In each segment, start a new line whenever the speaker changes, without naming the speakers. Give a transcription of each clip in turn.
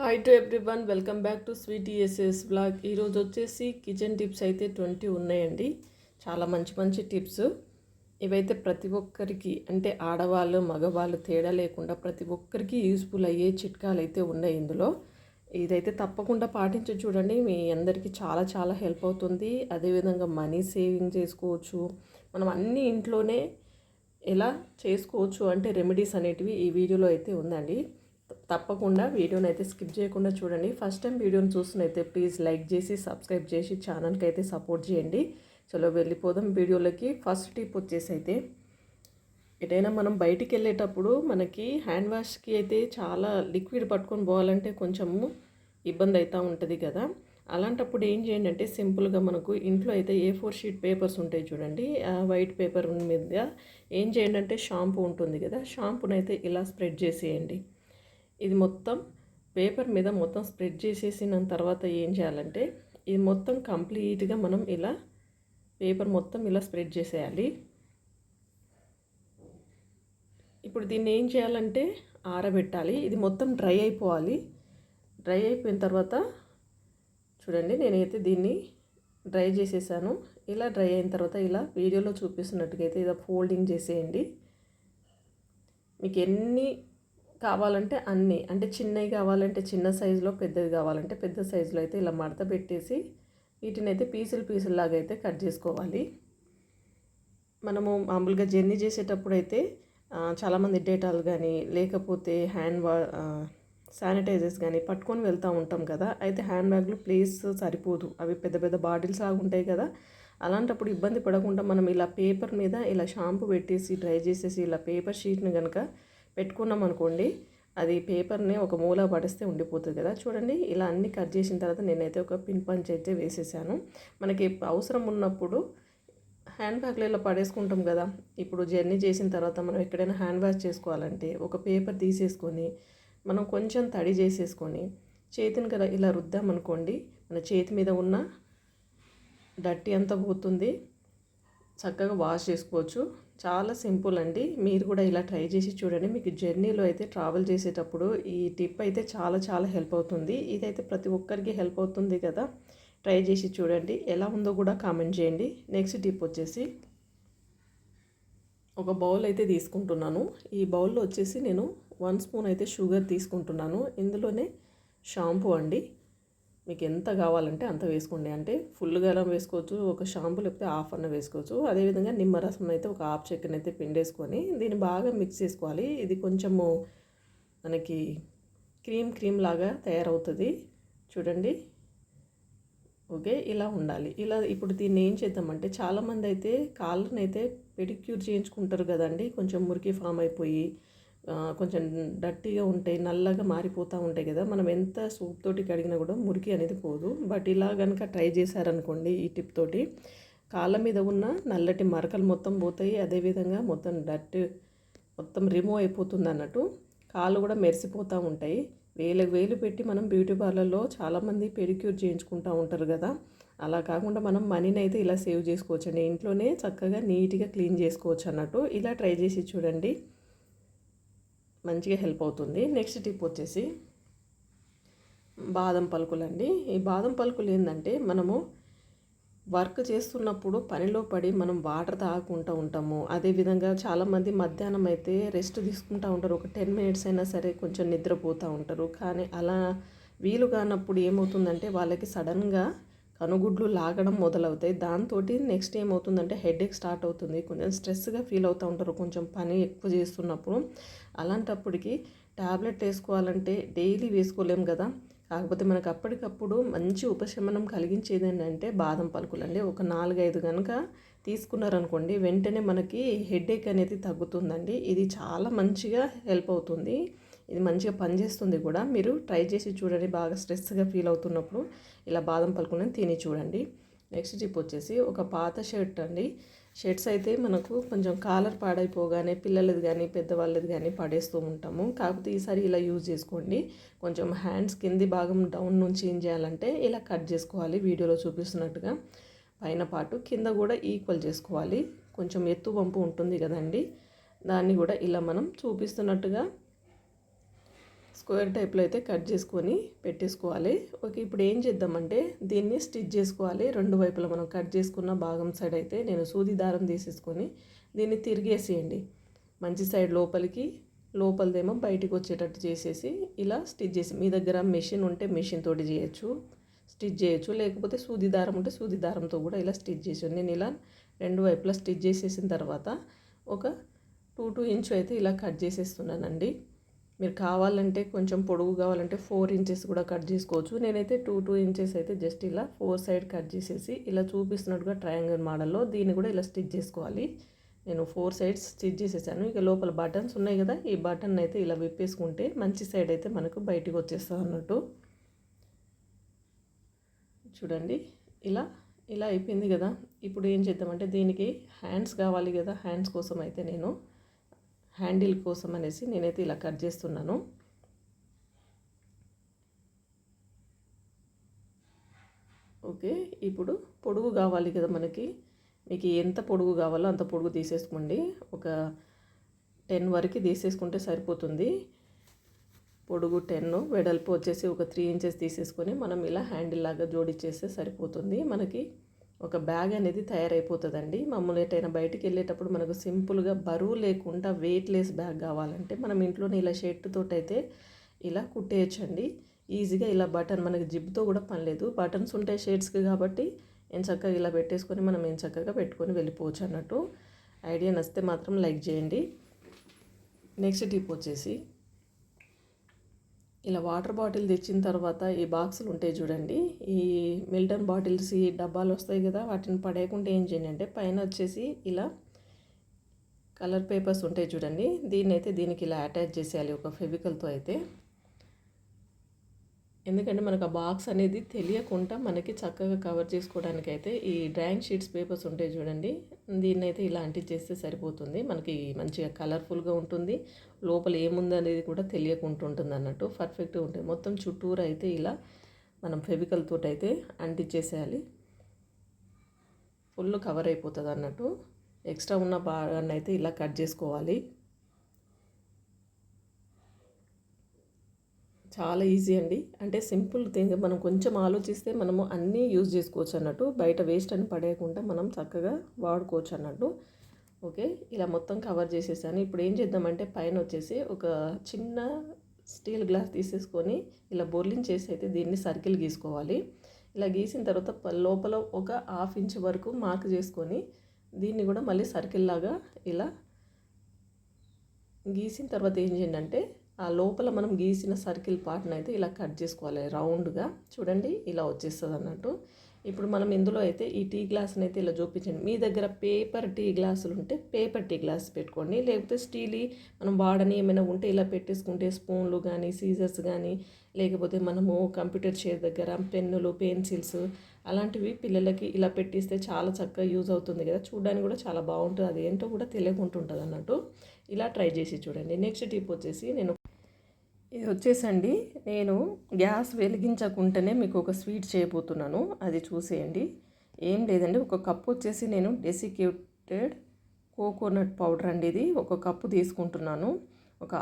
Hi to everyone welcome back to sweet E S S blog ఈరోజు వచ్చేసి kitchen tips అయితే twenty ఉన్నాయండి. చాలా మంచి మంచి టిప్స్ ఇవైతే ప్రతి ఒక్కరికి అంటే ఆడవాళ్ళు మగవాళ్ళు తేడా లేకుండా ప్రతి ఒక్కరికి యూస్ఫుల్ అయ్యే చిట్కాలు అయితే ఉన్నాయి ఇందులో. ఇదైతే తప్పకుండా పాటించి చూడండి. మీ అందరికీ చాలా చాలా హెల్ప్ అవుతుంది. అదేవిధంగా మనీ సేవింగ్ చేసుకోవచ్చు. మనం అన్ని ఇంట్లోనే ఎలా చేసుకోవచ్చు అంటే రెమెడీస్ అనేటివి ఈ వీడియోలో అయితే ఉందండి. తప్పకుండా వీడియోని అయితే స్కిప్ చేయకుండా చూడండి. ఫస్ట్ టైం వీడియోని చూస్తున్నైతే ప్లీజ్ లైక్ చేసి సబ్స్క్రైబ్ చేసి ఛానల్కి అయితే సపోర్ట్ చేయండి. చలో వెళ్ళిపోదాం వీడియోలకి. ఫస్ట్ టిప్ వచ్చేసి అయితే ఎటైనా మనం బయటికి వెళ్ళేటప్పుడు మనకి హ్యాండ్ వాష్కి అయితే చాలా లిక్విడ్ పట్టుకొని పోవాలంటే కొంచెము ఇబ్బంది అవుతూ ఉంటుంది కదా. అలాంటప్పుడు ఏం చేయండి అంటే సింపుల్గా మనకు ఇంట్లో అయితే ఏ ఫోర్ షీట్ పేపర్స్ ఉంటాయి చూడండి. ఆ వైట్ పేపర్ మీద ఏం చేయండి అంటే షాంపూ ఉంటుంది కదా. షాంపూనైతే ఇలా స్ప్రెడ్ చేసేయండి. ఇది మొత్తం పేపర్ మీద మొత్తం స్ప్రెడ్ చేసేసిన తర్వాత ఏం చేయాలంటే ఇది మొత్తం కంప్లీట్గా మనం ఇలా పేపర్ మొత్తం ఇలా స్ప్రెడ్ చేసేయాలి. ఇప్పుడు దీన్ని ఏం చేయాలంటే ఆరబెట్టాలి. ఇది మొత్తం డ్రై అయిపోవాలి. డ్రై అయిపోయిన తర్వాత చూడండి నేనైతే దీన్ని డ్రై చేసేసాను. ఇలా డ్రై అయిన తర్వాత ఇలా వీడియోలో చూపిస్తున్నట్టుగా అయితే ఇలా ఫోల్డింగ్ చేసేయండి. మీకు ఎన్ని కావాలంటే అన్నీ. అంటే చిన్నవి కావాలంటే చిన్న సైజులో పెద్దది కావాలంటే పెద్ద సైజులో అయితే ఇలా మడత పెట్టేసి వీటిని అయితే పీసులు పీసుల్లాగా అయితే కట్ చేసుకోవాలి. మనము మామూలుగా జర్నీ చేసేటప్పుడు అయితే చాలామంది డేటాలు కానీ లేకపోతే హ్యాండ్ వా శానిటైజర్స్ కానీ పట్టుకొని వెళ్తూ ఉంటాం కదా. అయితే హ్యాండ్ బ్యాగ్లో ప్లేస్ సరిపోదు. అవి పెద్ద పెద్ద బాటిల్స్ లాగా ఉంటాయి కదా. అలాంటప్పుడు ఇబ్బంది పడకుండా మనం ఇలా పేపర్ మీద ఇలా షాంపూ పెట్టేసి డ్రై చేసేసి ఇలా పేపర్ షీట్ని కనుక పెట్టుకున్నాం అనుకోండి అది పేపర్ని ఒక మూల పడిస్తే ఉండిపోతుంది కదా. చూడండి ఇలా అన్ని కట్ చేసిన తర్వాత నేనైతే ఒక పిన్ పంచ్ అయితే వేసేసాను. మనకి అవసరం ఉన్నప్పుడు హ్యాండ్ బ్యాగ్లలో పడేసుకుంటాం కదా. ఇప్పుడు జర్నీ చేసిన తర్వాత మనం ఎక్కడైనా హ్యాండ్ వాష్ చేసుకోవాలంటే ఒక పేపర్ తీసేసుకొని మనం కొంచెం తడి చేసేసుకొని చేతిని కదా ఇలా రుద్దామనుకోండి మన చేతి మీద ఉన్న డట్టి అంతా పోతుంది. చక్కగా వాష్ చేసుకోవచ్చు. చాలా సింపుల్ అండి. మీరు కూడా ఇలా ట్రై చేసి చూడండి. మీకు జర్నీలో అయితే ట్రావెల్ చేసేటప్పుడు ఈ టిప్ అయితే చాలా చాలా హెల్ప్ అవుతుంది. ఇదైతే ప్రతి ఒక్కరికి హెల్ప్ అవుతుంది కదా. ట్రై చేసి చూడండి. ఎలా ఉందో కూడా కామెంట్ చేయండి. నెక్స్ట్ టిప్ వచ్చేసి ఒక బౌల్ అయితే తీసుకుంటున్నాను. ఈ బౌల్లో వచ్చేసి నేను వన్ స్పూన్ అయితే షుగర్ తీసుకుంటున్నాను. ఇందులోనే షాంపూ అండి. మీకు ఎంత కావాలంటే అంత వేసుకోండి. అంటే ఫుల్ గరం వేసుకోవచ్చు ఒక షాంపూ లేకపోతే హాఫ్ అన్న వేసుకోవచ్చు. అదేవిధంగా నిమ్మరసం అయితే ఒక హాఫ్ చెక్కన అయితే పిండేసుకొని దీన్ని బాగా మిక్స్ చేసుకోవాలి. ఇది కొంచెము మనకి క్రీమ్ క్రీమ్ లాగా తయారవుతుంది. చూడండి. ఓకే ఇలా ఉండాలి. ఇలా ఇప్పుడు దీన్ని ఏం చేద్దామంటే చాలామంది అయితే కాళ్ళనైతే పెడిక్యూర్ చేయించుకుంటారు కదండి. కొంచెం మురికి ఫామ్ అయిపోయి కొంచెం డట్టిగా ఉంటాయి నల్లగా మారిపోతూ ఉంటాయి కదా. మనం ఎంత సూప్ తోటి కడిగినా కూడా మురికి అనేది పోదు. బట్ ఇలా కనుక ట్రై చేశారనుకోండి ఈ టిప్ తోటి కాళ్ళ మీద ఉన్న నల్లటి మరకలు మొత్తం పోతాయి. అదేవిధంగా మొత్తం డట్ మొత్తం రిమూవ్ అయిపోతుంది అన్నట్టు కాళ్ళు కూడా మెరిసిపోతూ ఉంటాయి. వేలు వేలు పెట్టి మనం బ్యూటీ పార్లర్లో చాలామంది పెడిక్యూర్ చేయించుకుంటూ ఉంటారు కదా. అలా కాకుండా మనం మనీని అయితే ఇలా సేవ్ చేసుకోవచ్చు అండి ఇంట్లోనే చక్కగా నీట్గా క్లీన్ చేసుకోవచ్చు అన్నట్టు. ఇలా ట్రై చేసి చూడండి. మంచిగా హెల్ప్ అవుతుంది. నెక్స్ట్ టిప్ వచ్చేసి బాదం పలుకులు అండి ఈ బాదం పలుకులు ఏంటంటే మనము వర్క్ చేస్తున్నప్పుడు పనిలో పడి మనం వాటర్ తాగకుండా ఉంటాము. అదేవిధంగా చాలామంది మధ్యాహ్నం అయితే రెస్ట్ తీసుకుంటూ ఉంటారు. ఒక టెన్ మినిట్స్ అయినా సరే కొంచెం నిద్రపోతూ ఉంటారు. కానీ అలా వీలు కానప్పుడు ఏమవుతుందంటే వాళ్ళకి సడన్గా కనుగుడ్లు లాగడం మొదలవుతాయి. దాంతో నెక్స్ట్ ఏమవుతుందంటే హెడేక్ స్టార్ట్ అవుతుంది. కొంచెం స్ట్రెస్గా ఫీల్ అవుతూ ఉంటారు. కొంచెం పని ఎక్కువ చేస్తున్నప్పుడు అలాంటప్పటికి ట్యాబ్లెట్ వేసుకోవాలంటే డైలీ వేసుకోలేం కదా. కాకపోతే మనకు అప్పటికప్పుడు మంచి ఉపశమనం కలిగించేది ఏంటంటే బాదం పలుకులండి ఒక నాలుగైదు కనుక తీసుకున్నారనుకోండి వెంటనే మనకి హెడేక్ అనేది తగ్గుతుందండి. ఇది చాలా మంచిగా హెల్ప్ అవుతుంది. ఇది మంచిగా పనిచేస్తుంది కూడా. మీరు ట్రై చేసి చూడండి. బాగా స్ట్రెస్గా ఫీల్ అవుతున్నప్పుడు ఇలా బాదం పలుకులను తిని చూడండి. నెక్స్ట్ టిప్ వచ్చేసి ఒక పాత షర్ట్ అండి. షర్ట్స్ అయితే మనకు కొంచెం కాలర్ పాడైపోగానే పిల్లలది కానీ పెద్దవాళ్ళది కానీ పడేస్తూ ఉంటాము. కాకపోతే ఈసారి ఇలా యూజ్ చేసుకోండి. కొంచెం హ్యాండ్స్ కింది భాగం డౌన్ నుంచి ఏం చేయాలంటే ఇలా కట్ చేసుకోవాలి. వీడియోలో చూపిస్తున్నట్టుగా పైన పాటు కింద కూడా ఈక్వల్ చేసుకోవాలి. కొంచెం ఎత్తు వంపు ఉంటుంది కదండి. దాన్ని కూడా ఇలా మనం చూపిస్తున్నట్టుగా స్క్వేర్ టైప్లో అయితే కట్ చేసుకొని పెట్టేసుకోవాలి. ఓకే ఇప్పుడు ఏం చేద్దామంటే దీన్ని స్టిచ్ చేసుకోవాలి. రెండు వైపులా మనం కట్ చేసుకున్న భాగం సైడ్ అయితే నేను సూది దారం తీసేసుకొని దీన్ని తిరిగేసేయండి. మంచి సైడ్ లోపలికి లోపలిదేమో బయటికి వచ్చేటట్టు చేసేసి ఇలా స్టిచ్ చేసి మీ దగ్గర మెషిన్ ఉంటే మెషిన్ తోటి చేయొచ్చు స్టిచ్ చేయొచ్చు. లేకపోతే సూది దారం ఉంటే సూది దారంతో కూడా ఇలా స్టిచ్ చేసాను నేను ఇలా రెండు వైపులా స్టిచ్ చేసేసిన తర్వాత ఒక టూ టూ ఇంచ్ అయితే ఇలా కట్ చేసేస్తున్నానండి. మీరు కావాలంటే కొంచెం పొడుగు కావాలంటే ఫోర్ ఇంచెస్ కూడా కట్ చేసుకోవచ్చు. నేనైతే టూ టూ ఇంచెస్ అయితే జస్ట్ ఇలా ఫోర్ సైడ్ కట్ చేసేసి ఇలా చూపిస్తున్నట్టుగా ట్రయాంగిల్ మోడల్లో దీన్ని కూడా ఇలా స్టిచ్ చేసుకోవాలి. నేను ఫోర్ సైడ్స్ స్టిచ్ చేసేసాను. ఇక లోపల బటన్స్ ఉన్నాయి కదా ఈ బటన్ అయితే ఇలా విప్పేసుకుంటే మంచి సైడ్ అయితే మనకు బయటకు వచ్చేస్తుంది అన్నట్టు. చూడండి ఇలా ఇలా అయిపోయింది కదా. ఇప్పుడు ఏం చేద్దామంటే దీనికి హ్యాండ్స్ కావాలి కదా హ్యాండ్స్ కోసం అయితే నేను హ్యాండిల్ కోసం అనేసి నేనైతే ఇలా కట్ చేస్తున్నాను. ఓకే ఇప్పుడు పొడుగు కావాలి కదా మనకి. మీకు ఎంత పొడుగు కావాలో అంత పొడుగు తీసేసుకోండి. ఒక టెన్ వరకు తీసేసుకుంటే సరిపోతుంది. పొడుగు టెన్ వెడల్పు వచ్చేసి ఒక త్రీ ఇంచెస్ తీసేసుకొని మనం ఇలా హ్యాండిల్ లాగా జోడిచ్చేస్తే సరిపోతుంది. మనకి ఒక బ్యాగ్ అనేది తయారైపోతుందండి. మామూలు ఎటైనా బయటికి వెళ్ళేటప్పుడు మనకు సింపుల్గా బరువు లేకుండా వెయిట్లెస్ బ్యాగ్ కావాలంటే మనం ఇంట్లోనే ఇలా షర్ట్తో అయితే ఇలా కుట్టేయచ్చండి. ఈజీగా ఇలా బటన్ మనకి జిప్తో కూడా పని లేదు. బటన్స్ ఉంటాయి షేడ్స్కి కాబట్టి ఏం చక్కగా ఇలా పెట్టేసుకొని మనం ఏం చక్కగా పెట్టుకొని వెళ్ళిపోవచ్చు అన్నట్టు. ఐడియా నచ్చితే మాత్రం లైక్ చేయండి. నెక్స్ట్ టిప్ వచ్చేసి ఇలా వాటర్ బాటిల్ తెచ్చిన తర్వాత ఈ బాక్సులు ఉంటాయి చూడండి. ఈ మిల్టన్ బాటిల్స్ ఈ డబ్బాలు వస్తాయి కదా వాటిని పడేయకుండా ఏం చేయండి అంటే పైన వచ్చేసి ఇలా కలర్ పేపర్స్ ఉంటాయి చూడండి. దీన్ని అయితే దీనికి ఇలా అటాచ్ చేసేయాలి ఒక ఫెవికల్తో అయితే. ఎందుకంటే మనకు ఆ బాక్స్ అనేది తెలియకుండా మనకి చక్కగా కవర్ చేసుకోవడానికి అయితే ఈ డ్రాయింగ్ షీట్స్ పేపర్స్ ఉంటాయి చూడండి. దీన్ని అయితే ఇలా చేస్తే సరిపోతుంది. మనకి మంచిగా కలర్ఫుల్గా ఉంటుంది. లోపల ఏముంది అనేది కూడా తెలియకుంటుంటుంది అన్నట్టు పర్ఫెక్ట్గా ఉంటుంది మొత్తం చుట్టూరు అయితే ఇలా మనం ఫెవికల్ తోటి అయితే అంటించేసేయాలి ఫుల్ కవర్ అయిపోతుంది అన్నట్టు ఎక్స్ట్రా ఉన్న భాగాన్ని అయితే ఇలా కట్ చేసుకోవాలి. చాలా ఈజీ అండి. అంటే సింపుల్ థింగ్ మనం కొంచెం ఆలోచిస్తే మనము అన్నీ యూజ్ చేసుకోవచ్చు అన్నట్టు బయట వేస్ట్ అని పడేయకుండా మనం చక్కగా వాడుకోవచ్చు అన్నట్టు. ఓకే ఇలా మొత్తం కవర్ చేసేసాను. ఇప్పుడు ఏం చేద్దామంటే పైన వచ్చేసి ఒక చిన్న స్టీల్ గ్లాస్ తీసేసుకొని ఇలా బొర్లింగ్ చేసి అయితే దీన్ని సర్కిల్ గీసుకోవాలి. ఇలా గీసిన తర్వాత లోపల ఒక హాఫ్ ఇంచ్ వరకు మార్క్ చేసుకొని దీన్ని కూడా మళ్ళీ సర్కిల్ లాగా ఇలా గీసిన తర్వాత ఏం చేయండి అంటే ఆ లోపల మనం గీసిన సర్కిల్ పార్ట్ని అయితే ఇలా కట్ చేసుకోవాలి రౌండ్గా. చూడండి ఇలా వచ్చేస్తుంది అన్నట్టు ఇప్పుడు మనం ఇందులో అయితే ఈ టీ గ్లాస్ని అయితే ఇలా చూపించండి. మీ దగ్గర పేపర్ టీ గ్లాసులు ఉంటే పేపర్ టీ గ్లాస్ పెట్టుకోండి. లేకపోతే స్టీల్ మనం వాడని ఏమైనా ఉంటే ఇలా పెట్టేసుకుంటే స్పూన్లు కానీ సీజర్స్ కానీ లేకపోతే మనము కంప్యూటర్ చైర్ దగ్గర పెన్నులు పెన్సిల్స్ అలాంటివి పిల్లలకి ఇలా పెట్టిస్తే చాలా చక్కగా యూజ్ అవుతుంది కదా. చూడడానికి కూడా చాలా బాగుంటుంది. అది ఏంటో కూడా తెలియకుంటుంటుంది అన్నట్టు ఇలా ట్రై చేసి చూడండి. నెక్స్ట్ టిప్ వచ్చేసి నేను వచ్చేసండి. నేను గ్యాస్ వెలిగించకుండానే మీకు ఒక స్వీట్ చేయబోతున్నాను. అది చూసేయండి. ఏం లేదండి. ఒక కప్పు వచ్చేసి నేను డెసిక్యూటెడ్ కోకోనట్ పౌడర్ అండి ఇది. ఒక కప్పు తీసుకుంటున్నాను. ఒక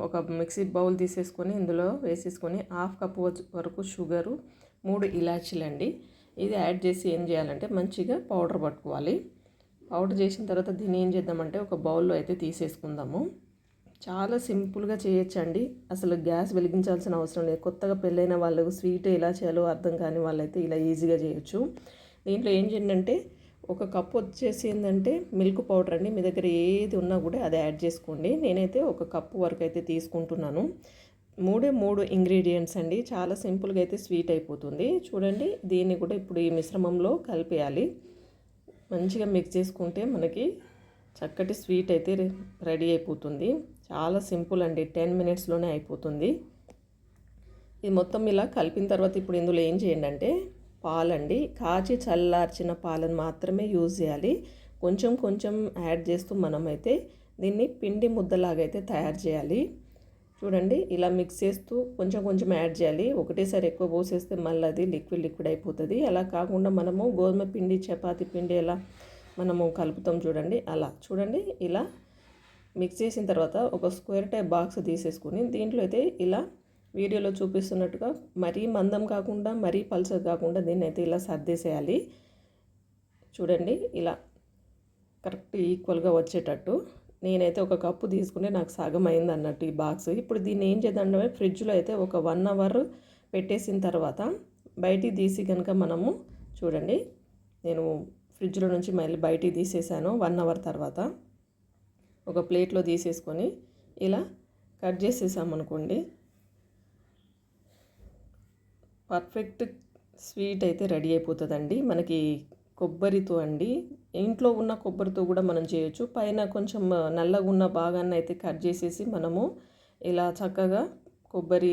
ఒక మిక్సీ బౌల్ తీసేసుకొని ఇందులో వేసేసుకొని హాఫ్ కప్పు వరకు షుగరు మూడు ఇలాచీలు అండి. ఇది యాడ్ చేసి ఏం చేయాలంటే మంచిగా పౌడర్ పట్టుకోవాలి. పౌడర్ చేసిన తర్వాత దీన్ని ఏం చేద్దామంటే ఒక బౌల్లో అయితే తీసేసుకుందాము. చాలా సింపుల్గా చేయొచ్చండి. అసలు గ్యాస్ వెలిగించాల్సిన అవసరం లేదు. కొత్తగా పెళ్ళైన వాళ్ళకు స్వీట్ ఎలా చేయాలో అర్థం కాని వాళ్ళైతే ఇలా ఈజీగా చేయొచ్చు. దీంట్లో ఏం చేయండి ఒక కప్ వచ్చేసి ఏంటంటే మిల్క్ పౌడర్ అండి. మీ దగ్గర ఏది ఉన్నా కూడా అది యాడ్ చేసుకోండి. నేనైతే ఒక కప్పు వరకు అయితే తీసుకుంటున్నాను. మూడే మూడు ఇంగ్రీడియంట్స్ అండి. చాలా సింపుల్గా అయితే స్వీట్ అయిపోతుంది. చూడండి దీన్ని కూడా ఇప్పుడు ఈ మిశ్రమంలో కలిపేయాలి. మంచిగా మిక్స్ చేసుకుంటే మనకి చక్కటి స్వీట్ అయితే రెడీ అయిపోతుంది. చాలా సింపుల్ అండి. టెన్ మినిట్స్లోనే అయిపోతుంది. ఇది మొత్తం ఇలా కలిపిన తర్వాత ఇప్పుడు ఇందులో ఏం చేయండి అంటే పాలండి. కాచి చల్లార్చిన పాలను మాత్రమే యూజ్ చేయాలి. కొంచెం కొంచెం యాడ్ చేస్తూ మనమైతే దీన్ని పిండి ముద్దలాగైతే తయారు చేయాలి. చూడండి ఇలా మిక్స్ చేస్తూ కొంచెం కొంచెం యాడ్ చేయాలి. ఒకటేసారి ఎక్కువ పోసేస్తే మళ్ళీ అది లిక్విడ్ లిక్విడ్ అయిపోతుంది. అలా కాకుండా మనము గోధుమ పిండి చపాతి పిండి ఎలా మనము కలుపుతాం చూడండి. అలా చూడండి ఇలా మిక్స్ చేసిన తర్వాత ఒక స్క్వేర్ టైప్ బాక్స్ తీసేసుకుని దీంట్లో అయితే ఇలా వీడియోలో చూపిస్తున్నట్టుగా మరీ మందం కాకుండా మరీ పల్సర్ కాకుండా దీన్ని అయితే ఇలా సర్దేసేయాలి. చూడండి ఇలా కరెక్ట్ ఈక్వల్గా వచ్చేటట్టు. నేనైతే ఒక కప్పు తీసుకుంటే నాకు సగం అయింది అన్నట్టు ఈ బాక్స్. ఇప్పుడు దీన్ని ఏం చేద్దాం ఫ్రిడ్జ్లో అయితే ఒక వన్ అవర్ పెట్టేసిన తర్వాత బయటికి తీసి కనుక మనము చూడండి నేను ఫ్రిడ్జ్లో నుంచి మళ్ళీ బయటికి తీసేసాను వన్ అవర్ తర్వాత. ఒక ప్లేట్లో తీసేసుకొని ఇలా కట్ చేసేసామనుకోండి పర్ఫెక్ట్ స్వీట్ అయితే రెడీ అయిపోతుందండి. మనకి కొబ్బరితో అండి ఇంట్లో ఉన్న కొబ్బరితో కూడా మనం చేయొచ్చు. పైన కొంచెం నల్లగా ఉన్న భాగాన్ని అయితే కట్ చేసేసి మనము ఇలా చక్కగా కొబ్బరి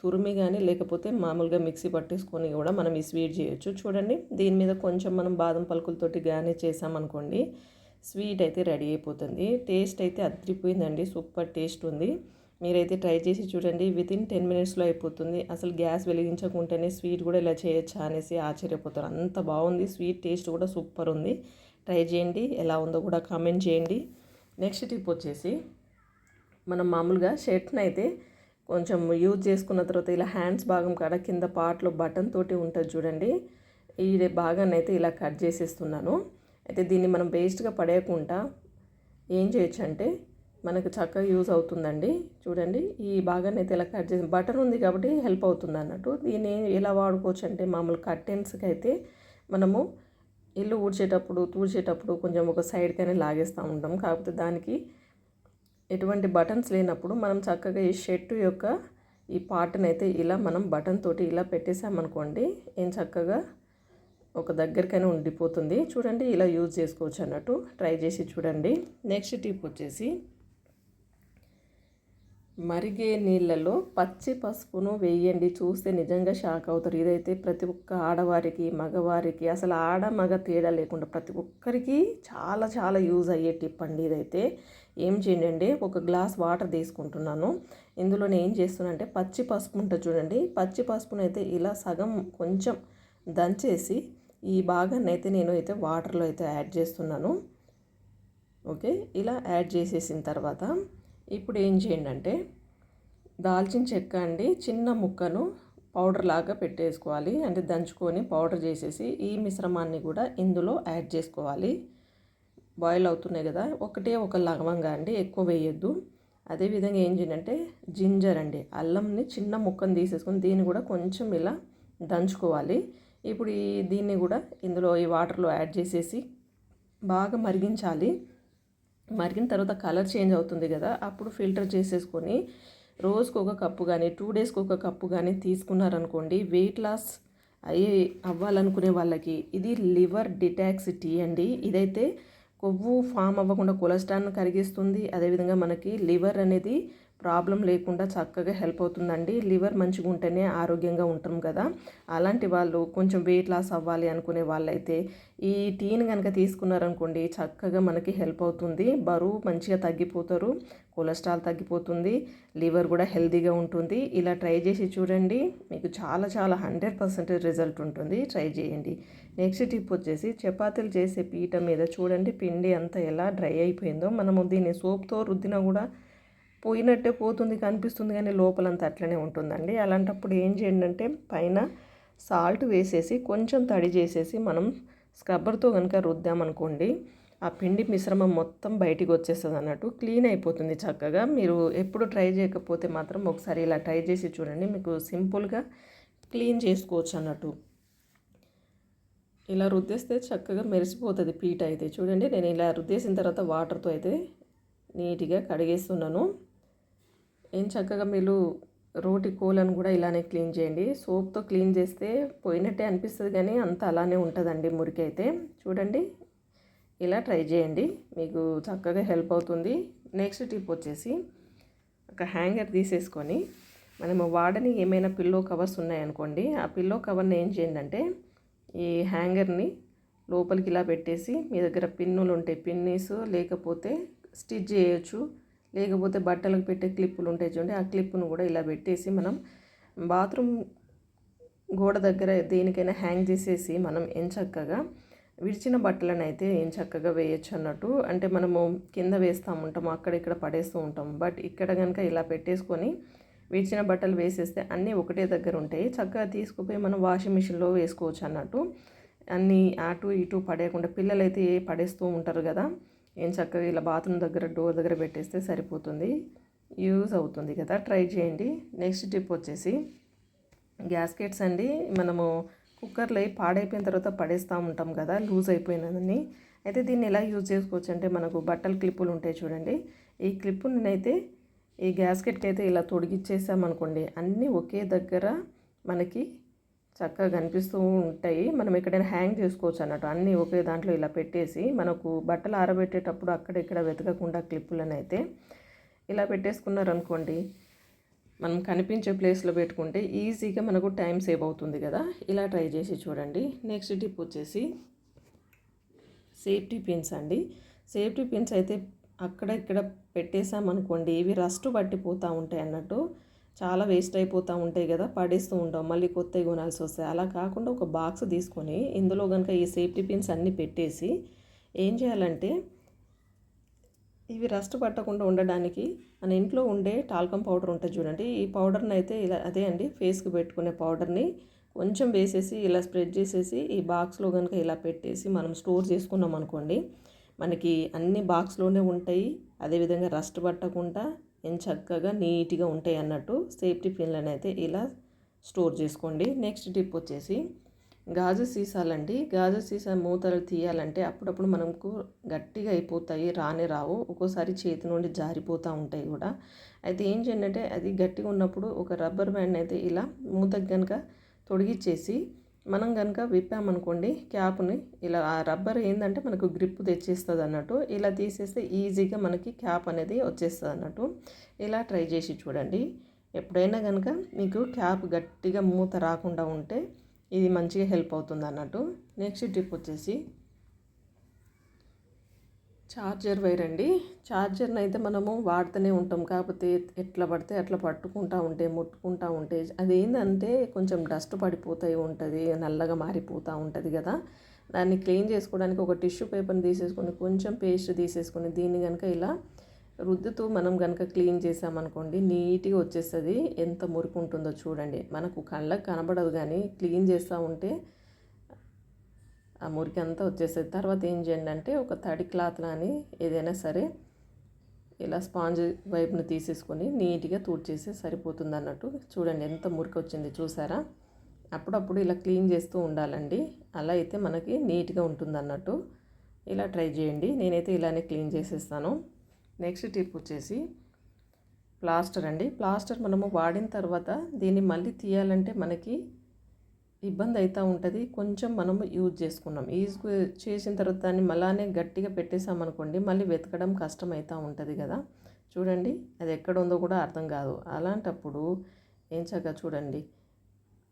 తురిమి కానీ లేకపోతే మామూలుగా మిక్సీ పట్టేసుకొని కూడా మనం ఈ స్వీట్ చేయొచ్చు. చూడండి దీని మీద కొంచెం మనం బాదం పలుకులతోటి కానీ చేసామనుకోండి స్వీట్ అయితే రెడీ అయిపోతుంది. టేస్ట్ అయితే అదిరిపోయిందండి. సూపర్ టేస్ట్ ఉంది. మీరైతే ట్రై చేసి చూడండి. వితిన్ టెన్ మినిట్స్లో అయిపోతుంది. అసలు గ్యాస్ వెలిగించకుంటేనే స్వీట్ కూడా ఇలా చేయొచ్చా అనేసి ఆశ్చర్యపోతారు. అంత బాగుంది. స్వీట్ టేస్ట్ కూడా సూపర్ ఉంది. ట్రై చేయండి. ఎలా ఉందో కూడా కామెంట్ చేయండి. నెక్స్ట్ టిప్ వచ్చేసి మనం మామూలుగా షర్ట్ని అయితే కొంచెం యూజ్ చేసుకున్న తర్వాత ఇలా హ్యాండ్స్ భాగం కాడ కింద పార్ట్లో బటన్ తోటి ఉంటుంది చూడండి. ఈ భాగాన్ని అయితే ఇలా కట్ చేసేస్తున్నాను. అయితే దీన్ని మనం వేస్ట్గా పడేయకుండా ఏం చేయొచ్చు అంటే మనకు చక్కగా యూజ్ అవుతుందండి. చూడండి ఈ భాగాన్ని అయితే ఇలా కట్ చేసి బటన్ ఉంది కాబట్టి హెల్ప్ అవుతుంది అన్నట్టు. దీన్ని ఎలా వాడుకోవచ్చు అంటే మామూలు కర్టెన్స్కి అయితే మనము ఇల్లు ఊడ్చేటప్పుడు తూడ్చేటప్పుడు కొంచెం ఒక సైడ్కైనా లాగేస్తూ ఉంటాం. కాకపోతే దానికి ఎటువంటి బటన్స్ లేనప్పుడు మనం చక్కగా ఈ షర్టు యొక్క ఈ పార్ట్ని అయితే ఇలా మనం బటన్ తోటి ఇలా పెట్టేసామనుకోండి ఏం చక్కగా ఒక దగ్గరికైనా ఉండిపోతుంది. చూడండి ఇలా యూజ్ చేసుకోవచ్చు అన్నట్టు. ట్రై చేసి చూడండి. నెక్స్ట్ టిప్ వచ్చేసి మరిగే నీళ్ళలో పచ్చి పసుపును వేయండి. చూస్తే నిజంగా షాక్ అవుతారు. ఇదైతే ప్రతి ఒక్క ఆడవారికి మగవారికి అసలు ఆడ మగ తేడా లేకుండా ప్రతి ఒక్కరికి చాలా చాలా యూజ్ అయ్యే టిప్ అండి ఇదైతే. ఏం చేయండి ఒక గ్లాస్ వాటర్ తీసుకుంటున్నాను. ఇందులో నేను ఏం చేస్తున్నానంటే పచ్చి పసుపు ఉంటుంది చూడండి. పచ్చి పసుపునైతే ఇలా సగం కొంచెం దంచేసి ఈ భాగాన్ని అయితే నేను అయితే వాటర్లో అయితే యాడ్ చేస్తున్నాను. ఓకే ఇలా యాడ్ చేసేసిన తర్వాత ఇప్పుడు ఏం చేయండి అంటే దాల్చిన చెక్క అండి చిన్న ముక్కను పౌడర్ లాగా పెట్టేసుకోవాలి. అంటే దంచుకొని పౌడర్ చేసేసి ఈ మిశ్రమాన్ని కూడా ఇందులో యాడ్ చేసుకోవాలి. బాయిల్ అవుతున్నాయి కదా ఒకటే ఒక లవంగా అండి ఎక్కువ వేయొద్దు. అదేవిధంగా ఏం చేయాలంటే జింజర్ అండి అల్లంని చిన్న ముక్కను తీసేసుకొని దీన్ని కూడా కొంచెం ఇలా దంచుకోవాలి. ఇప్పుడు ఈ దీన్ని కూడా ఇందులో ఈ వాటర్లో యాడ్ చేసేసి బాగా మరిగించాలి. మరిగిన తర్వాత కలర్ చేంజ్ అవుతుంది కదా అప్పుడు ఫిల్టర్ చేసేసుకొని రోజుకు ఒక కప్పు కానీ టూ డేస్కి ఒక కప్పు కానీ తీసుకున్నారనుకోండి వెయిట్ లాస్ అయ్యే అవ్వాలనుకునే వాళ్ళకి ఇది లివర్ డిటాక్స్ టీ అండి. ఇదైతే కొవ్వు ఫామ్ అవ్వకుండా కొలెస్ట్రాల్ను కరిగిస్తుంది. అదేవిధంగా మనకి లివర్ అనేది ప్రాబ్లం లేకుండా చక్కగా హెల్ప్ అవుతుందండి. లివర్ మంచిగా ఉంటేనే ఆరోగ్యంగా ఉంటాం కదా. అలాంటి వాళ్ళు కొంచెం వెయిట్ లాస్ అవ్వాలి అనుకునే వాళ్ళైతే ఈ టీని కనుక తీసుకున్నారనుకోండి చక్కగా మనకి హెల్ప్ అవుతుంది. బరువు మంచిగా తగ్గిపోతారు కొలెస్ట్రాల్ తగ్గిపోతుంది లివర్ కూడా హెల్దీగా ఉంటుంది. ఇలా ట్రై చేసి చూడండి మీకు చాలా చాలా హండ్రెడ్ పర్సెంటేజ్ రిజల్ట్ ఉంటుంది. ట్రై చేయండి. నెక్స్ట్ టిప్ వచ్చేసి చపాతీలు చేసే పీట మీద చూడండి పిండి అంతా ఎలా డ్రై అయిపోయిందో. మనము దీన్ని సోప్తో రుద్దినా కూడా పోయినట్టే పోతుంది కనిపిస్తుంది కానీ లోపలంతా అట్లనే ఉంటుందండి. అలాంటప్పుడు ఏం చేయండి అంటే పైన సాల్ట్ వేసేసి కొంచెం తడి చేసేసి మనం స్క్రబ్బర్తో కనుక రుద్దామనుకోండి ఆ పిండి మిశ్రమం మొత్తం బయటికి వచ్చేస్తుంది అన్నట్టు క్లీన్ అయిపోతుంది చక్కగా. మీరు ఎప్పుడు ట్రై చేయకపోతే మాత్రం ఒకసారి ఇలా ట్రై చేసి చూడండి మీకు సింపుల్గా క్లీన్ చేసుకోవచ్చు అన్నట్టు. ఇలా రుద్దేస్తే చక్కగా మెరిసిపోతుంది పీట అయితే. చూడండి నేను ఇలా రుద్దేసిన తర్వాత వాటర్తో అయితే నీట్గా కడిగేస్తున్నాను. ఏం చక్కగా మీరు రోటి కోలను కూడా ఇలానే క్లీన్ చేయండి. సోప్తో క్లీన్ చేస్తే పోయినట్టే అనిపిస్తుంది కానీ అంత అలానే ఉంటుందండి మురికి అయితే. చూడండి ఇలా ట్రై చేయండి. మీకు చక్కగా హెల్ప్ అవుతుంది. నెక్స్ట్ టిప్ వచ్చేసి ఒక హ్యాంగర్ తీసేసుకొని మనము వాడని ఏమైనా పిల్లో కవర్స్ ఉన్నాయనుకోండి ఆ పిల్లో కవర్ని ఏం చేయండి ఈ హ్యాంగర్ని లోపలికి ఇలా పెట్టేసి మీ దగ్గర పిన్నులు ఉంటాయి పిన్నీస్ లేకపోతే స్టిచ్ చేయొచ్చు. లేకపోతే బట్టలకు పెట్టే క్లిప్పులు ఉంటాయి చూడండి ఆ క్లిప్ను కూడా ఇలా పెట్టేసి మనం బాత్రూమ్ గోడ దగ్గర దేనికైనా హ్యాంగ్ చేసేసి మనం ఎంచక్కగా విడిచిన బట్టలను అయితే ఏం చక్కగా వేయచ్చు అన్నట్టు. అంటే మనము కింద వేస్తూ ఉంటాము అక్కడ ఇక్కడ పడేస్తూ ఉంటాం. బట్ ఇక్కడ కనుక ఇలా పెట్టేసుకొని విడిచిన బట్టలు వేసేస్తే అన్నీ ఒకటే దగ్గర ఉంటాయి. చక్కగా తీసుకుపోయి మనం వాషింగ్ మిషన్లో వేసుకోవచ్చు అన్నట్టు. అన్నీ అటు ఇటు పడేయకుండా పిల్లలు అయితే పడేస్తూ ఉంటారు కదా ఏం చక్కగా ఇలా బాత్రూమ్ దగ్గర డోర్ దగ్గర పెట్టేస్తే సరిపోతుంది. యూజ్ అవుతుంది కదా. ట్రై చేయండి. నెక్స్ట్ టిప్ వచ్చేసి గ్యాస్కెట్స్ అండి. మనము కుక్కర్లో పాడైపోయిన తర్వాత పడేస్తూ ఉంటాం కదా లూజ్ అయిపోయినదని. అయితే దీన్ని ఎలా యూజ్ చేసుకోవచ్చు అంటే మనకు బట్టల క్లిప్పులు ఉంటాయి చూడండి. ఈ క్లిప్పు నేనైతే ఈ గ్యాస్కెట్కి అయితే ఇలా తొడిగిచ్చేసామనుకోండి అన్నీ ఒకే దగ్గర మనకి చక్కగా కనిపిస్తూ ఉంటాయి. మనం ఎక్కడైనా హ్యాంగ్ చేసుకోవచ్చు అన్నట్టు. అన్నీ ఒకే దాంట్లో ఇలా పెట్టేసి మనకు బట్టలు ఆరబెట్టేటప్పుడు అక్కడ ఇక్కడ వెతకకుండా క్లిప్పులను అయితే ఇలా పెట్టేసుకున్నారనుకోండి మనం కనిపించే ప్లేస్లో పెట్టుకుంటే ఈజీగా మనకు టైం సేవ్ అవుతుంది కదా. ఇలా ట్రై చేసి చూడండి. నెక్స్ట్ టిప్ వచ్చేసి సేఫ్టీ పిన్స్ అండి. సేఫ్టీ పిన్స్ అయితే అక్కడ ఇక్కడ పెట్టేసామనుకోండి ఇవి రస్ట్ పట్టిపోతూ ఉంటాయి అన్నట్టు. చాలా వేస్ట్ అయిపోతూ ఉంటాయి కదా పడేస్తూ ఉంటాం మళ్ళీ కొత్తవి కొనాల్సి వస్తాయి. అలా కాకుండా ఒక బాక్స్ తీసుకొని ఇందులో కనుక ఈ సేఫ్టీ పిన్స్ అన్నీ పెట్టేసి ఏం చేయాలంటే ఇవి రస్ట్ పట్టకుండా ఉండడానికి మన ఇంట్లో ఉండే టాల్కమ్ పౌడర్ ఉంటుంది చూడండి. ఈ పౌడర్ని అయితే ఇలా అదే అండి ఫేస్కి పెట్టుకునే పౌడర్ని కొంచెం వేసేసి ఇలా స్ప్రెడ్ చేసేసి ఈ బాక్స్లో కనుక ఇలా పెట్టేసి మనం స్టోర్ చేసుకున్నాం అనుకోండి మనకి అన్ని బాక్స్లోనే ఉంటాయి. అదేవిధంగా రస్ట్ పట్టకుండా చక్కగా నీట్గా ఉంటాయి అన్నట్టు సేఫ్టీ పిన్లను అయితే ఇలా స్టోర్ చేసుకోండి. నెక్స్ట్ టిప్ వచ్చేసి గాజు సీసాలండి. గాజు సీసా మూతలు తీయాలంటే అప్పుడప్పుడు మనకు గట్టిగా అయిపోతాయి రానే రావు. ఒక్కోసారి చేతి నుండి జారిపోతూ ఉంటాయి కూడా. అయితే ఏం చేయండి అది గట్టిగా ఉన్నప్పుడు ఒక రబ్బర్ బ్యాండ్ అయితే ఇలా మూతకు కనుక తొడిగిచ్చేసి మనం కనుక విప్పామనుకోండి క్యాప్ని ఇలా ఆ రబ్బర్ ఏంటంటే మనకు గ్రిప్ తెచ్చేస్తుంది అన్నట్టు ఇలా తీసేస్తే ఈజీగా మనకి క్యాప్ అనేది వచ్చేస్తుంది అన్నట్టు ఇలా ట్రై చేసి చూడండి. ఎప్పుడైనా కనుక మీకు క్యాప్ గట్టిగా మూత రాకుండా ఉంటే ఇది మంచిగా హెల్ప్ అవుతుంది అన్నట్టు నెక్స్ట్ టిప్ వచ్చేసి ఛార్జర్ వైర్ అండి ఛార్జర్ని అయితే మనము వాడుతూనే ఉంటాం. కాకపోతే ఎట్లా పడితే అట్లా పట్టుకుంటూ ఉంటే ముట్టుకుంటూ ఉంటే అది ఏంటంటే కొంచెం డస్ట్ పడిపోతాయి ఉంటుంది నల్లగా మారిపోతూ ఉంటుంది కదా. దాన్ని క్లీన్ చేసుకోవడానికి ఒక టిష్యూ పేపర్ని తీసేసుకొని కొంచెం పేస్ట్ తీసేసుకొని దీన్ని కనుక ఇలా రుద్దుతూ మనం కనుక క్లీన్ చేసామనుకోండి నీట్గా వచ్చేస్తుంది. ఎంత మురికి ఉంటుందో చూడండి. మనకు కళ్ళకు కనబడదు కానీ క్లీన్ చేస్తూ ఉంటే ఆ మురికి అంతా వచ్చేసేది. తర్వాత ఏం చేయండి అంటే ఒక తడి క్లాత్ కానీ ఏదైనా సరే ఇలా స్పాంజ్ వైపును తీసేసుకొని నీట్గా తూడ్చేస్తే సరిపోతుంది అన్నట్టు చూడండి ఎంత మురికి వచ్చింది చూసారా? అప్పుడప్పుడు ఇలా క్లీన్ చేస్తూ ఉండాలండి. అలా అయితే మనకి నీట్గా ఉంటుంది అన్నట్టు ఇలా ట్రై చేయండి. నేనైతే ఇలానే క్లీన్ చేసేస్తాను. నెక్స్ట్ టిప్ వచ్చేసి ప్లాస్టర్ అండి. ప్లాస్టర్ మనము వాడిన తర్వాత దీన్ని మళ్ళీ తీయాలంటే మనకి ఇబ్బంది అవుతూ ఉంటుంది. కొంచెం మనము యూజ్ చేసుకున్నాం. యూజ్ చేసిన తర్వాత దాన్ని మళ్ళానే గట్టిగా పెట్టేసామనుకోండి మళ్ళీ వెతకడం కష్టం అవుతూ ఉంటుంది కదా. చూడండి అది ఎక్కడ ఉందో కూడా అర్థం కాదు. అలాంటప్పుడు ఏం చక్కగా చూడండి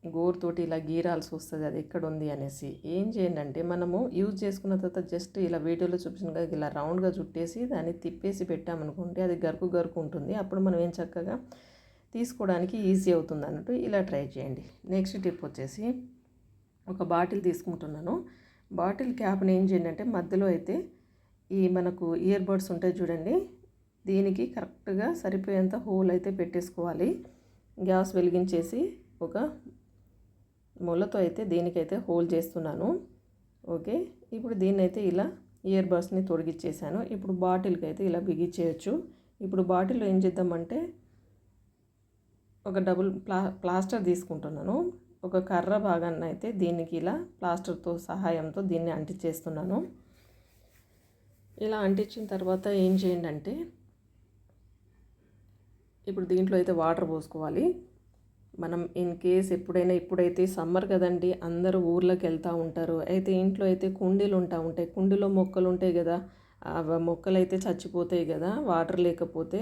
గోరుతోటి ఇలా గీరాల్సి వస్తుంది అది ఎక్కడ ఉంది అనేసి. ఏం చేయండి అంటే మనము యూజ్ చేసుకున్న తర్వాత జస్ట్ ఇలా వీడియోలో చూపించిన ఇలా రౌండ్గా చుట్టేసి దాన్ని తిప్పేసి పెట్టామనుకోండి అది గరుకు గరుకు ఉంటుంది. అప్పుడు మనం ఏం చక్కగా తీసుకోవడానికి ఈజీ అవుతుంది అన్నట్టు ఇలా ట్రై చేయండి. నెక్స్ట్ టిప్ వచ్చేసి ఒక బాటిల్ తీసుకుంటున్నాను. బాటిల్ క్యాప్ని ఏం చేయండి అంటే మధ్యలో అయితే ఈ మనకు ఇయర్ బడ్స్ ఉంటాయి చూడండి దీనికి కరెక్ట్గా సరిపోయేంత హోల్ అయితే పెట్టేసుకోవాలి. గ్యాస్ వెలిగించేసి ఒక ముళ్ళతో అయితే దీనికైతే హోల్ చేస్తున్నాను. ఓకే ఇప్పుడు దీన్ని అయితే ఇలా ఇయర్ బడ్స్ని తొడిగిచ్చేసాను. ఇప్పుడు బాటిల్కి అయితే ఇలా బిగించేయచ్చు ఇప్పుడు బాటిల్ ఏం చేద్దామంటే ఒక డబుల్ ప్లా ప్లాస్టర్ తీసుకుంటున్నాను. ఒక కర్ర భాగాన్ని అయితే దీనికి ఇలా ప్లాస్టర్తో సహాయంతో దీన్ని అంటించేస్తున్నాను. ఇలా అంటించిన తర్వాత ఏం చేయండి అంటే ఇప్పుడు దీంట్లో అయితే వాటర్ పోసుకోవాలి. మనం ఇన్ కేస్ ఎప్పుడైనా ఇప్పుడైతే సమ్మర్ కదండి అందరూ ఊర్లోకి వెళ్తూ ఉంటారు. అయితే ఇంట్లో అయితే కుండీలు ఉంటా ఉంటాయి. కుండీలో మొక్కలు ఉంటాయి కదా మొక్కలు అయితే చచ్చిపోతాయి కదా వాటర్ లేకపోతే.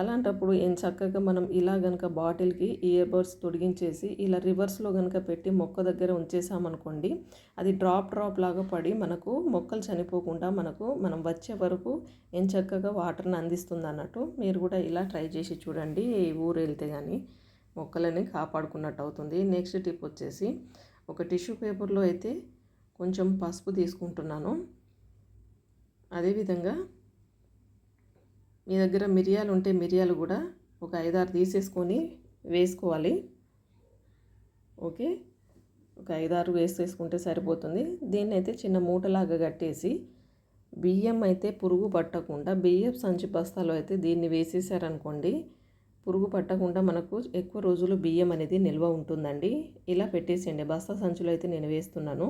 అలాంటప్పుడు ఏం చక్కగా మనం ఇలా కనుక బాటిల్కి ఇయర్ బడ్స్ తొడిగించేసి ఇలా రివర్స్లో కనుక పెట్టి మొక్క దగ్గర ఉంచేసామనుకోండి అది డ్రాప్ డ్రాప్ లాగా పడి మనకు మొక్కలు చనిపోకుండా మనకు మనం వచ్చే వరకు ఏం చక్కగా వాటర్ని అందిస్తుంది అన్నట్టు మీరు కూడా ఇలా ట్రై చేసి చూడండి. ఊరు వెళ్తే కానీ మొక్కలని కాపాడుకున్నట్టు అవుతుంది. నెక్స్ట్ టిప్ వచ్చేసి ఒక టిష్యూ పేపర్లో అయితే కొంచెం పసుపు తీసుకుంటున్నాను. అదేవిధంగా మీ దగ్గర మిరియాలు ఉంటే మిరియాలు కూడా ఒక ఐదారు తీసేసుకొని వేసుకోవాలి. ఓకే? ఒక ఐదారు వేసేసుకుంటే సరిపోతుంది. దీన్ని అయితే చిన్న మూటలాగా కట్టేసి బియ్యం అయితే పురుగు పట్టకుండా బియ్యం సంచి బస్తాలో అయితే దీన్ని వేసేసారనుకోండి పురుగు పట్టకుండా మనకు ఎక్కువ రోజులు బియ్యం అనేది నిల్వ ఉంటుందండి. ఇలా పెట్టేసేయండి. బస్తా సంచులు అయితే నేను వేస్తున్నాను.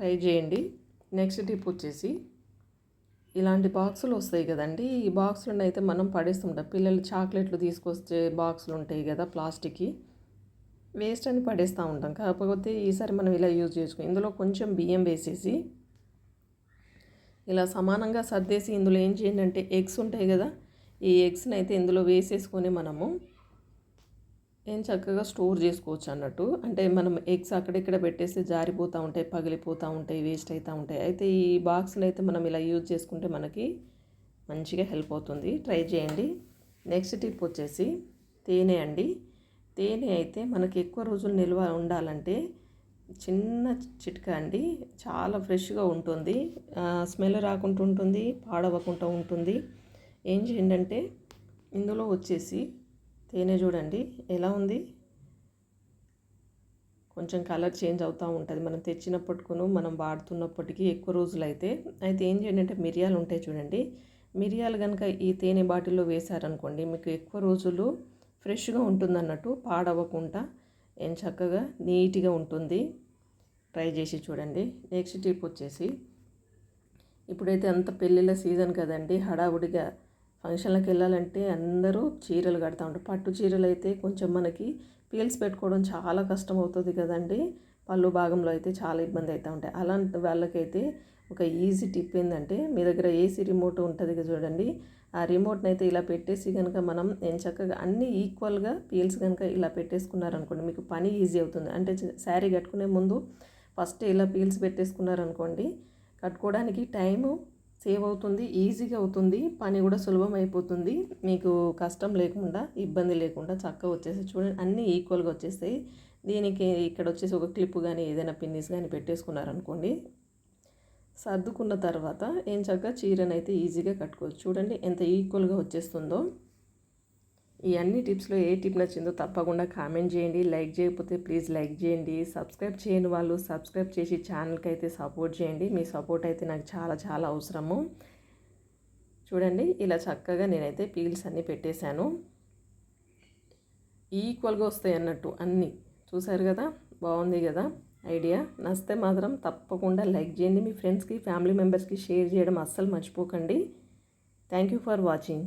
ట్రై చేయండి. నెక్స్ట్ టిప్ వచ్చేసి ఇలాంటి బాక్సులు వస్తాయి కదండి. ఈ బాక్సులను అయితే మనం పడేస్తుంటాం పిల్లలు చాక్లెట్లు తీసుకొచ్చే బాక్సులు ఉంటాయి కదా ప్లాస్టిక్కి. వేస్ట్ అని పడేస్తూ ఉంటాం. కాకపోతే ఈసారి మనం ఇలా యూజ్ చేసుకో ఇందులో కొంచెం బియ్యం వేసేసి ఇలా సమానంగా సర్దేసి ఇందులో ఏం చేయండి అంటే ఎగ్స్ ఉంటాయి కదా. ఈ ఎగ్స్ని అయితే ఇందులో వేసేసుకొని మనము ఏం చక్కగా స్టోర్ చేసుకోవచ్చు అన్నట్టు. అంటే మనం ఎగ్స్ అక్కడిక్కడ పెట్టేస్తే జారిపోతూ ఉంటాయి పగిలిపోతూ ఉంటాయి వేస్ట్ అవుతూ ఉంటాయి. అయితే ఈ బాక్స్ని అయితే మనం ఇలా యూజ్ చేసుకుంటే మనకి మంచిగా హెల్ప్ అవుతుంది. ట్రై చేయండి. నెక్స్ట్ టిప్ వచ్చేసి తేనె అండి. తేనె అయితే మనకి ఎక్కువ రోజులు నిల్వ ఉండాలంటే చిన్న చిట్కా అండి. చాలా ఫ్రెష్గా ఉంటుంది. స్మెల్ రాకుండా ఉంటుంది పాడవకుండా ఉంటుంది. ఏం చేయండి అంటే ఇందులో వచ్చేసి తేనె చూడండి ఎలా ఉంది? కొంచెం కలర్ చేంజ్ అవుతూ ఉంటుంది. మనం తెచ్చినప్పటికును మనం వాడుతున్నప్పటికీ ఎక్కువ రోజులు అయితే అయితే ఏం చేయండి అంటే మిరియాలు ఉంటాయి చూడండి. మిరియాలు కనుక ఈ తేనె బాటిల్లో వేశారనుకోండి మీకు ఎక్కువ రోజులు ఫ్రెష్గా ఉంటుంది అన్నట్టు పాడవకుండా ఏం చక్కగా నీట్గా ఉంటుంది. ట్రై చేసి చూడండి. నెక్స్ట్ టిప్ వచ్చేసి ఇప్పుడైతే అంత పెళ్ళిళ్ళ సీజన్ కదండి హడావుడిగా ఫంక్షన్లకు వెళ్ళాలంటే అందరూ చీరలు కడతా ఉంటారు. పట్టు చీరలు అయితే కొంచెం మనకి పీల్స్ పెట్టుకోవడం చాలా కష్టం అవుతుంది కదండి. పళ్ళు భాగంలో అయితే చాలా ఇబ్బంది అవుతూ ఉంటాయి. అలాంటి వాళ్ళకైతే ఒక ఈజీ టిప్ ఏంటంటే మీ దగ్గర ఏసీ రిమోట్ ఉంటుంది కదా చూడండి. ఆ రిమోట్ని అయితే ఇలా పెట్టేసి కనుక మనం ఏం చక్కగా అన్ని ఈక్వల్గా పీల్స్ కనుక ఇలా పెట్టేసుకున్నారనుకోండి మీకు పని ఈజీ అవుతుంది. అంటే శారీ కట్టుకునే ముందు ఫస్ట్ ఇలా పీల్స్ పెట్టేసుకున్నారనుకోండి కట్టుకోవడానికి టైము సేవ్ అవుతుంది ఈజీగా అవుతుంది పని కూడా సులభం అయిపోతుంది. మీకు కష్టం లేకుండా ఇబ్బంది లేకుండా చక్కగా వచ్చేసి చూడండి అన్నీ ఈక్వల్గా వచ్చేస్తాయి. దీనికి ఇక్కడ వచ్చేసి ఒక క్లిప్ కానీ ఏదైనా పిన్నిస్ కానీ పెట్టేసుకున్నారనుకోండి. సర్దుకున్న తర్వాత ఏం చక్కగా చీరనైతే ఈజీగా కట్టుకోవచ్చు. చూడండి ఎంత ఈక్వల్గా వచ్చేస్తుందో. ఈ అన్ని టిప్స్లో ఏ టిప్ నచ్చిందో తప్పకుండా కామెంట్ చేయండి. లైక్ చేయకపోతే ప్లీజ్ లైక్ చేయండి. సబ్స్క్రైబ్ చేయని వాళ్ళు సబ్స్క్రైబ్ చేసి ఛానల్కి అయితే సపోర్ట్ చేయండి. మీ సపోర్ట్ అయితే నాకు చాలా చాలా అవసరము. చూడండి ఇలా చక్కగా నేనైతే పీల్స్ అన్నీ పెట్టేశాను. ఈక్వల్గా వస్తాయి అన్నట్టు అన్నీ. చూసారు కదా? బాగుంది కదా? ఐడియా? నచ్చితే మాత్రం తప్పకుండా లైక్ చేయండి. మీ ఫ్రెండ్స్కి ఫ్యామిలీ మెంబర్స్కి షేర్ చేయడం అస్సలు మర్చిపోకండి. Thank you for watching.